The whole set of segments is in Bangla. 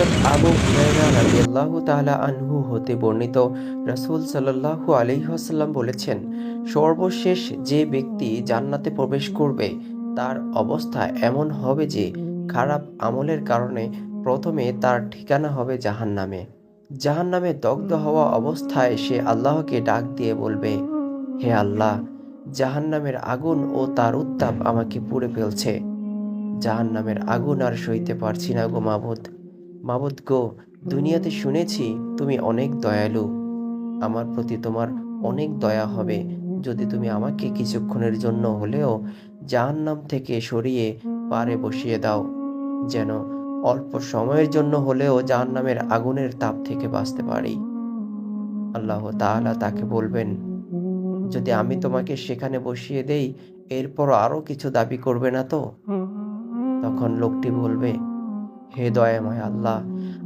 হজরত আবু আনহু হতে বর্ণিত রাসূল সাল্লাল্লাহু আলাইহি ওয়াসাল্লাম বলেছেন, সর্বশেষ যে ব্যক্তি জান্নাতে প্রবেশ করবে, তার অবস্থা এমন হবে যে খারাপ আমলের কারণে প্রথমে তার ঠিকানা হবে জাহান্নামে। জাহান্নামে দগ্ধ হওয়া অবস্থায় সে আল্লাহকে ডাক দিয়ে বলবে, হে আল্লাহ, জাহান্নামের আগুন ও তার উত্তাপ আমাকে পুড়ে ফেলছে। জাহান্নামের আগুন আর সইতে পারছি না গো মাবুদ। মাবুদ, গো, দুনিয়াতে শুনেছি তুমি অনেক দয়ালু। আমার প্রতি তোমার অনেক দয়া হবে যদি তুমি আমাকে কিছুক্ষণের জন্য হলেও জাহান্নাম থেকে সরিয়ে পারে বসিয়ে দাও, যেন অল্প সময়ের জন্য হলেও জাহান্নামের আগুনের তাপ থেকে বাঁচতে পারি। আল্লাহ তাআলা তাকে বলবেন, যদি আমি তোমাকে সেখানে বসিয়ে দেই এরপর আরও কিছু দাবি করবে না তো? তখন লোকটি বলবে হে দয়াময় আল্লাহ,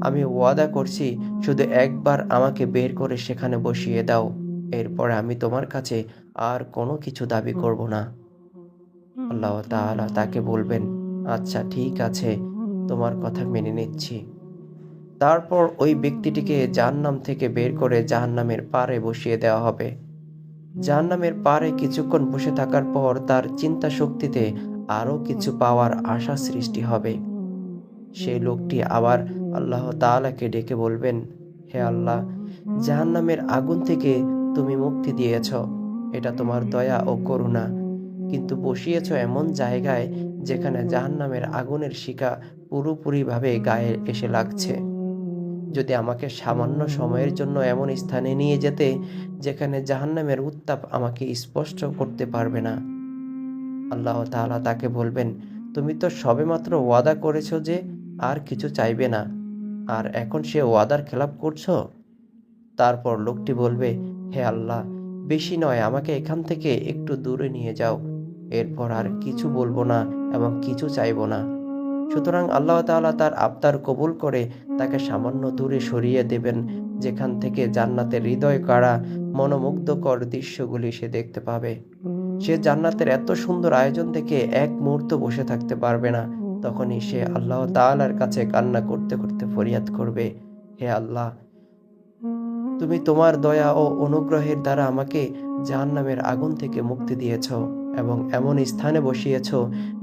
আমি ওয়াদা করছি শুধু একবার আমাকে বের করে সেখানে বসিয়ে দাও, এরপরে আমি তোমার কাছে আর কোনো কিছু দাবি করব না। আল্লাহ তাআলা তাকে বলবেন আচ্ছা ঠিক আছে, তোমার কথা মেনে নিচ্ছি। তারপর ওই ব্যক্তিটিকে জাহান্নাম থেকে বের করে জাহান্নামের পাড়ে বসিয়ে দেওয়া হবে। জাহান্নামের পাড়ে কিছুক্ষণ বসে থাকার পর তার চিন্তা শক্তিতে আরও কিছু পাওয়ার আশা সৃষ্টি হবে। সেই লোকটি আবার আল্লাহ তাআলাকে ডেকে বলবেন, হে আল্লাহ, জাহান্নামের আগুন থেকে তুমি মুক্তি দিয়েছ। এটা তোমার দয়া ও করুণা। কিন্তু বসিয়েছ এমন জায়গায় যেখানে জাহান্নামের আগুনের শিকা পুরোপুরিভাবে গায়ে এসে লাগছে। যদি আমাকে সামান্য সময়ের জন্য এমন স্থানে নিয়ে যেতে, যেখানে জাহান্নামের উত্তাপ আমাকে স্পষ্ট করতে পারবে না। আল্লাহ তাআলা তাকে বলবেন, তুমি তো সবেমাত্র ওয়াদা করেছ যে আর কিছু চাইবে না। আর এখন সে ওয়াদার খেলাপ করছ? তারপর লোকটি বলবে, হে আল্লাহ, বেশি নয়, আমাকে এখান থেকে একটু দূরে নিয়ে যাও। এরপর আর কিছু বলব না এবং কিছু চাইব না। সুতরাং আল্লাহ তাআলা তার আবদার কবুল করে তাকে সামান্য দূরে সরিয়ে দেবেন, যেখান থেকে জান্নাতের হৃদয় কাড়া, মনোমুগ্ধকর দৃশ্যগুলি সে দেখতে পাবে। সে জান্নাতের এত সুন্দর আয়োজন থেকে এক মুহূর্ত বসে থাকতে পারবে না। তখনই সে আল্লাহ তাআলার কাছে কান্না করতে করতে ফরিয়াদ করবে, হে আল্লাহ, তুমি তোমার দয়া ও অনুগ্রহের দ্বারা আমাকে জাহান্নামের আগুন থেকে মুক্তি দিয়েছ এবং এমন স্থানে বসিয়েছ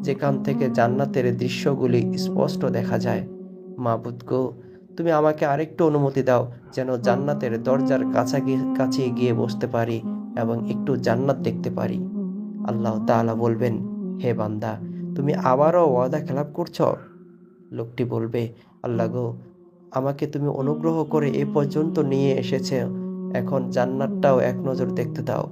যেখান থেকে জান্নাতের দৃশ্যগুলি স্পষ্ট দেখা যায়। মাবুদ গো, তুমি আমাকে আরেকটু অনুমতি দাও যেন জান্নাতের দরজার কাছে গিয়ে বসতে পারি এবং একটু জান্নাত দেখতে পারি। আল্লাহ তাআলা বলবেন, হে বান্দা তুমি আবারও ওয়াদা খেলাপ করছ? লোকটি বলবে, আল্লাহ গো, আমাকে তুমি অনুগ্রহ করে এ পর্যন্ত নিয়ে এসেছে। এখন জান্নাতটাও এক নজর দেখতে দাও।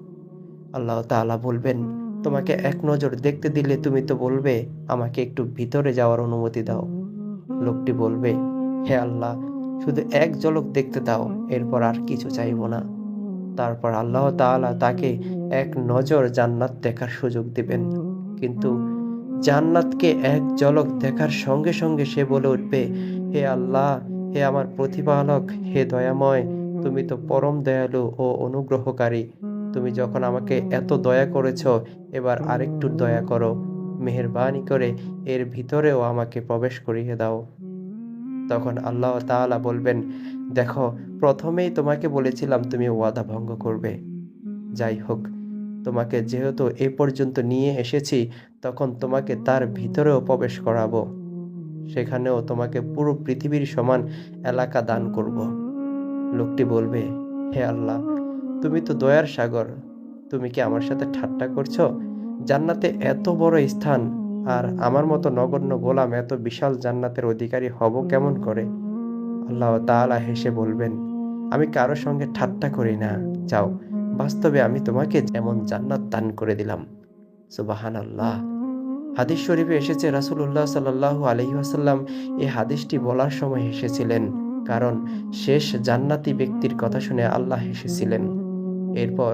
আল্লাহ তাআলা বলবেন, তোমাকে এক নজর দেখতে দিলে তুমি তো বলবে, আমাকে একটু ভিতরে যাওয়ার অনুমতি দাও। লোকটি বলবে, হে আল্লাহ, শুধু এক ঝলক দেখতে দাও, এরপর আর কিছু চাইব না। তারপর আল্লাহ তাআলা তাকে এক নজর জান্নাত দেখার সুযোগ দিবেন। কিন্তু জান্নাতকে এক ঝলক দেখার সঙ্গে সঙ্গে সে বলে উঠবে, হে আল্লাহ, হে আমার প্রতিপালক, হে দয়াময়, তুমি তো পরম দয়ালু ও অনুগ্রহকারী। তুমি যখন আমাকে এত দয়া করেছ, এবার আরেকটু দয়া করো। মেহেরবানি করে এর ভিতরেও আমাকে প্রবেশ করিয়ে দাও। তখন আল্লাহ তাআলা বলবেন, দেখো, প্রথমেই তোমাকে বলেছিলাম তুমি ওয়াদা ভঙ্গ করবে। যাই হোক তোমাকে যেহেতু এ পর্যন্ত নিয়ে এসেছি, তখন তোমাকে তার ভিতরেও প্রবেশ করাবো। সেখানেও তোমাকে পুরো পৃথিবীর সমান এলাকা দান করব। লোকটি বলবে, হে আল্লাহ, তুমি তো দয়ার সাগর। তুমি কি আমার সাথে ঠাট্টা করছ? জান্নাতে এত বড় স্থান আর আমার মতো নগণ্য গোলাম এত বিশাল জান্নাতের অধিকারী হব কেমন করে? আল্লাহ তাআলা হেসে বলবেন, আমি কারও সঙ্গে ঠাট্টা করি না। যাও বাস্তবে আমি তোমাকে যেমন জান্নাত দান করে দিলাম। সুবাহান আল্লাহ হাদিস শরীফে এসেছে রাসুল্লাহ সাল্লাল্লাহু আলহি আসাল্লাম এই হাদিসটি বলার সময় হেসেছিলেন কারণ শেষ জান্নাতি ব্যক্তির কথা শুনে আল্লাহ হেসেছিলেন এরপর